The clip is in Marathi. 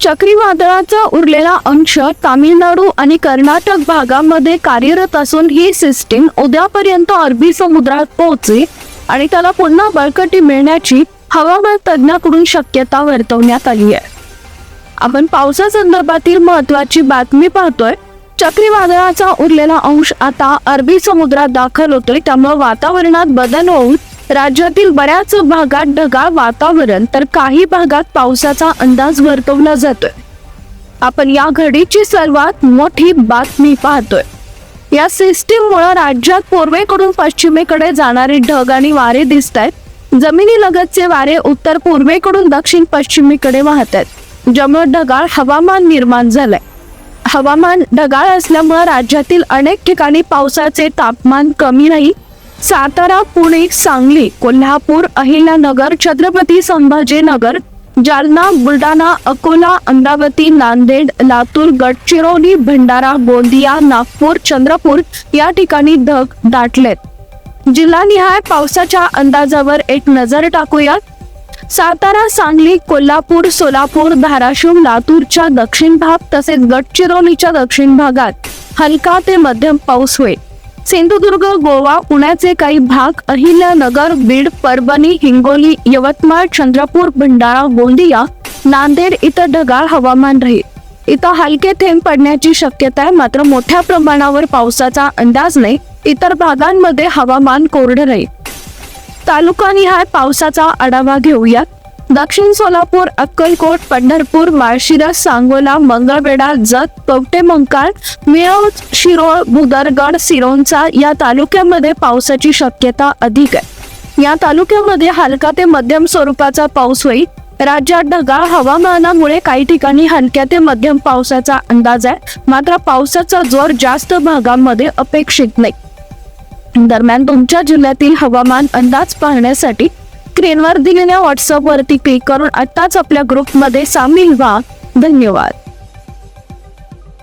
चक्रीवादळाचा उरलेला अंश तामिळनाडू आणि कर्नाटक भागामध्ये कार्यरत असून ही सिस्टीम उद्यापर्यंत अरबी समुद्रात पोहोचेल आणि त्याला पुन्हा बळकटी मिळण्याची हवामान तज्ज्ञाकडून शक्यता वर्तवण्यात आली आहे. आपण पावसासंदर्भातील महत्वाची बातमी पाहतोय. चक्रीवादळाचा उरलेला अंश आता अरबी समुद्रात दाखल होतोय त्यामुळे वातावरणात बदल होऊन राज्यातील बऱ्याच भागात ढगाळ वातावरण तर काही भागात पावसाचा अंदाज वर्तवला जातोय. आपण या घडीची सर्वात मोठी बातमी पाहतोय. या सिस्टीममुळे राज्यात पूर्वेकडून पश्चिमेकडे जाणारे ढग आणि वारे दिसत आहेत जमिनीलगतचे वारे उत्तर पूर्वेकडून दक्षिण पश्चिमेकडे वाहत आहेत ज्यामुळे ढगाळ हवामान निर्माण झालंय. हवामान ढगाळ असल्यामुळे राज्यातील अनेक ठिकाणी पावसाचे तापमान कमी नाही सातारा पुणे सांगली कोल्हापूर अहिल्यानगर छत्रपती संभाजीनगर जालना बुलढाणा अकोला अमरावती नांदेड लातूर गडचिरोली भंडारा गोंदिया नागपूर चंद्रपूर या ठिकाणी ढग दाटलेत. जिल्हानिहाय पावसाच्या अंदाजावर एक नजर टाकूयात. सातारा सांगली कोल्हापूर सोलापूर धाराशिव लातूरच्या दक्षिण भाग तसेच गडचिरोलीच्या दक्षिण भागात हलका ते मध्यम पाऊस होईल. सिंधुदुर्ग गोवा पुण्याचे काही भाग अहिल्यानगर बीड परभणी हिंगोली यवतमाळ चंद्रपूर भंडारा गोंदिया नांदेड इथं ढगाळ हवामान राहील. इथं हलके थेंब पडण्याची शक्यता आहे मात्र मोठ्या प्रमाणावर पावसाचा अंदाज नाही. इतर भागांमध्ये हवामान कोरडं राहील. तालुकानिहाय पावसाचा आढावा घेऊयात. दक्षिण सोलापूर अक्कलकोट पंढरपूर माळशिरस सांगोला मंगळवेढा जत कवटेमंकाळ मिळोज शिरोळ बुदरगड सिरोंचा या तालुक्यामध्ये पावसाची शक्यता अधिक आहे. या तालुक्यामध्ये हलका ते मध्यम स्वरूपाचा पाऊस होईल. राज्यात ढगाळ हवामानामुळे काही ठिकाणी हलक्या ते मध्यम पावसाचा अंदाज आहे. मात्र पावसाचा जोर जास्त भागांमध्ये अपेक्षित नाही. दरम्यान तुमच्या जिल्ह्यातील हवामान अंदाज पाहण्यासाठी स्क्रीनवर दिलेल्या व्हॉट्सअपवरती क्लिक करून आत्ताच आपल्या ग्रुपमध्ये सामील व्हा. धन्यवाद.